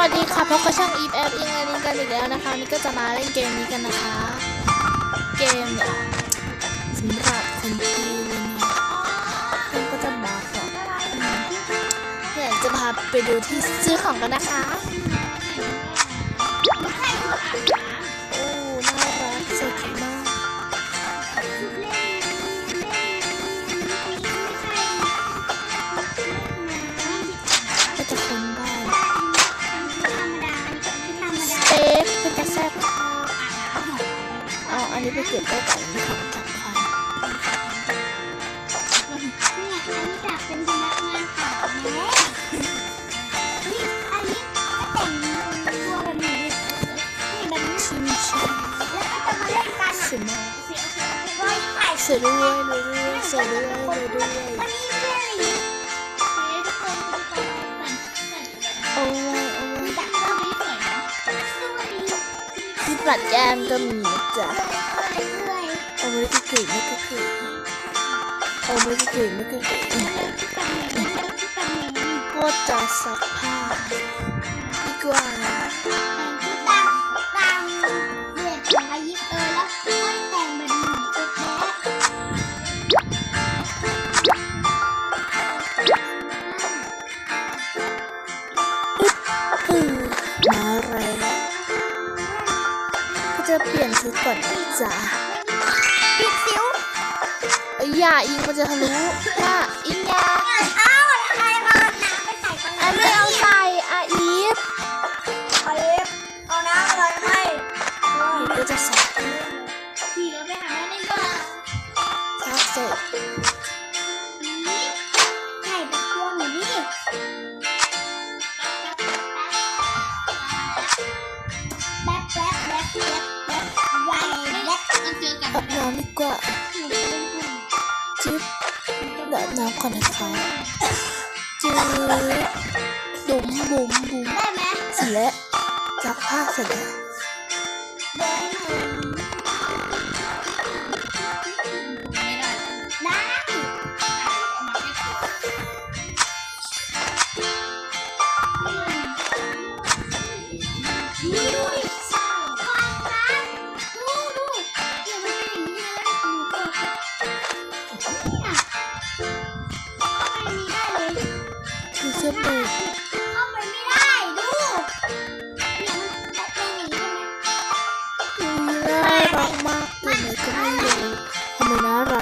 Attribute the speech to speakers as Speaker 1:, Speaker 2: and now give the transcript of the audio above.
Speaker 1: วัสดีค่ะ
Speaker 2: พบกับช่องอีฟแอฟอิงและนินกันอีกแล้วนะคะนี่ก็จะมาเล่นเกมนี้กันนะคะ เกมสำหรับคนที่เนี่น
Speaker 3: มัน
Speaker 2: ก็จะบอกก่อน
Speaker 3: เนี
Speaker 2: ่ยจะพาไปดูที่ซื้อของกันนะคะ อ๊ะเป็นกระแซบ
Speaker 3: เอาอันนี้ไปเก็บ
Speaker 2: ไว้ก่อนมีของสำคัญ
Speaker 1: ช
Speaker 2: ิมชิม
Speaker 1: ส
Speaker 2: มอง
Speaker 1: เสือด้วย
Speaker 2: เลยด้วยเสือด้วยเลยด้วยเอ
Speaker 1: า
Speaker 3: กัดแ
Speaker 2: ก้มก็มีนะจ๊ะ
Speaker 1: เ
Speaker 2: อาไว้ที่กรีดไม่ก็กรีดเอาไว้ที่กรีดไม่ก็กรีดก็จะซักผ้าดีกว่า จะเปลี่ยนชุดก่อนจ้ะ
Speaker 1: ปิดซิว
Speaker 2: อย่าอิงมันจะทะลุว่าอิงยา
Speaker 1: อ้าวทำไมมันหนาไปใส่ตรงนั้นไม่เอาใส
Speaker 2: ่อาอีฟ
Speaker 1: อาอีฟเอาน้ำอะไรให้
Speaker 3: ก็จ
Speaker 2: ะใส่
Speaker 3: พี่ก็ไปหาได้ก่อน
Speaker 2: ซักเส่
Speaker 3: อาบน้ำ
Speaker 2: ดีกว่าจิ๊บ
Speaker 3: แบบน้ำก่อนนะคะ
Speaker 2: จิ๊บดุมบุ๋มบุ๋ม
Speaker 1: เ
Speaker 2: สร็จแล้วซักผ้าเสร็จแล้ว คือเส้นเดิ
Speaker 1: เข้าไปไม่ได้ดูเนี่ยมันเป็นอย่างนี้
Speaker 2: ใช่ไหมง่ายมากๆเลยก็ไม่เลยทำไมน่ารั